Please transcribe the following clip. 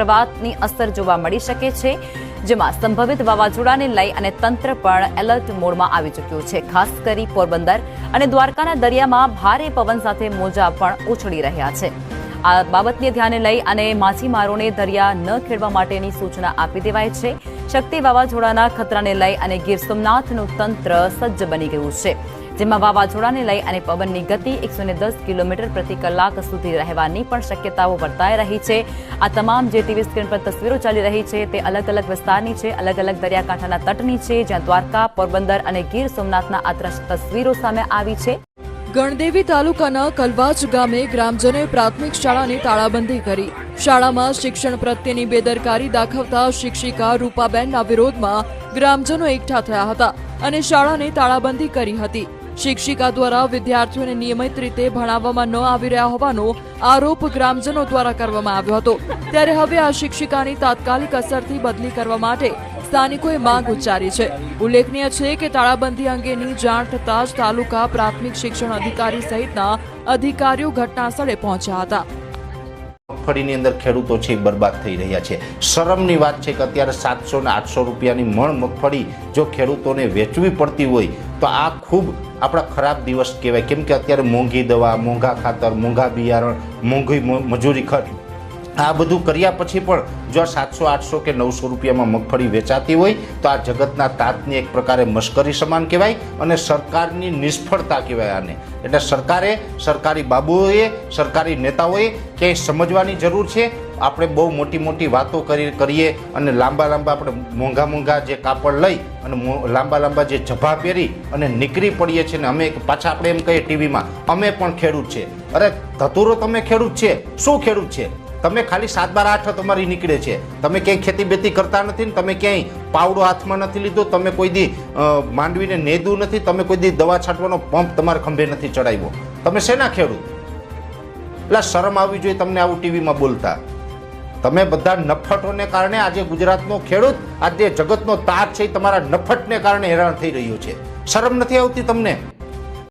ચક્રવાતની અસર જોવા મળી શકે છે, જેમાં સંભવિત વાવાઝોડાને લઈ અને તંત્ર પણ એલર્ટ મોડમાં આવી ચૂક્યું છે. ખાસ કરી પોરબંદર અને દ્વારકાના દરિયામાં ભારે પવન સાથે મોજા પણ ઉછળી રહ્યા છે. આ બાબતને ધ્યાને લઈ અને માછીમારોને દરિયા ન ખેડવા માટેની સૂચના આપી દેવાય છે. શક્તિ વાવાઝોડાના ખતરાને લઈ અને ગીર સોમનાથનું તંત્ર સજ્જ બની ગયું છે. જેમાં વાવાઝોડાને લઈ અને પવનની ગતિ એકસો કિલોમીટર પ્રતિ કલાક સુધી રહેવાની પણ શક્યતાઓ વર્તાઈ રહી છે. આ તમામ જે ટીવી સ્ક્રીન પર તસવીરો ચાલી રહી છે તે અલગ અલગ વિસ્તારની છે, અલગ અલગ દરિયાકાંઠાના તટની છે, જ્યાં દ્વારકા, પોરબંદર અને ગીર સોમનાથના આ તસવીરો સામે આવી છે. ગણદેવી તાલુકાના કલવાજ ગામે ગ્રામજનોએ પ્રાથમિક શાળાની તાળાબંધી કરી. શાળામાં શિક્ષણ પ્રત્યેની બેદરકારી દાખવતા શિક્ષિકા રૂપાબેનના વિરોધમાં ગ્રામજનો એકઠા થયા હતા અને શાળાને તાળાબંધી કરી હતી. શિક્ષિકા દ્વારા વિદ્યાર્થીઓને નિયમિત રીતે ભણાવવામાં ન આવી રહ્યા હોવાનો આરોપ ગ્રામજનો દ્વારા કરવામાં આવ્યો હતો. ત્યારે હવે આ શિક્ષિકાની તાત્કાલિક અસરથી બદલી કરવા માટે સ્થાનિકોએ માંગ ઉચ્ચારી છે. ઉલ્લેખનીય છે કે તાળાબંધી અંગેની જાણ થતાં જ તાલુકા પ્રાથમિક શિક્ષણ અધિકારી સહિતના અધિકારીઓ ઘટના સ્થળે પહોંચ્યા હતા. મગફળીની અંદર ખેડૂતો છે એ બરબાદ થઈ રહ્યા છે. શરમની વાત છે કે અત્યારે સાતસો ને આઠસો રૂપિયાની મણ મગફળી જો ખેડૂતોને વેચવી પડતી હોય તો આ ખૂબ આપણા ખરાબ દિવસ કહેવાય. કેમ કે અત્યારે મોંઘી દવા, મોંઘા ખાતર, મોંઘા બિયારણ, મોંઘી મજૂરી ખર્ચ આ બધું કર્યા પછી પણ જો સાતસો, આઠસો કે નવસો રૂપિયામાં મગફળી વેચાતી હોય, તો આ જગતના તાતની એક પ્રકારે મશ્કરી સમાન કહેવાય અને સરકારની નિષ્ફળતા કહેવાય આને. એટલે સરકારે, સરકારી બાબુઓએ, સરકારી નેતાઓએ ક્યાંય સમજવાની જરૂર છે? આપણે બહુ મોટી મોટી વાતો કરી, કરીએ અને લાંબા લાંબા આપણે મોંઘા મોંઘા જે કાપડ લઈ અને લાંબા લાંબા જે જભા પહેરી અને નીકળી પડીએ છીએ ને અમે પાછા આપણે એમ કહીએ ટીવીમાં, અમે પણ ખેડૂત છે. અરે, ધતુરો તમે ખેડૂત છે? શું ખેડૂત છે? તમે ખાલી સાત બાર આઠ તમારી નીકળે છે. તમે ક્યાંય ખેતી બેતી કરતા નથી ને તમે ક્યાંય પાવડો હાથમાં નથી લીધો, તમે કોઈ દી માંડવીને નેદું નથી, તમે કોઈ દી દવા છાંટવાનો પંપ તમારા ખંભે નથી ચડાવ્યો. તમે શેના ખેડૂત? એટલે શરમ આવવી જોઈએ તમને આવું ટીવીમાં બોલતા. તમે બધા નફટોને કારણે આજે ગુજરાતનો ખેડૂત, આજે જગતનો તાજ છે તમારા નફટને કારણે હેરાન થઈ રહ્યો છે. શરમ નથી આવતી તમને?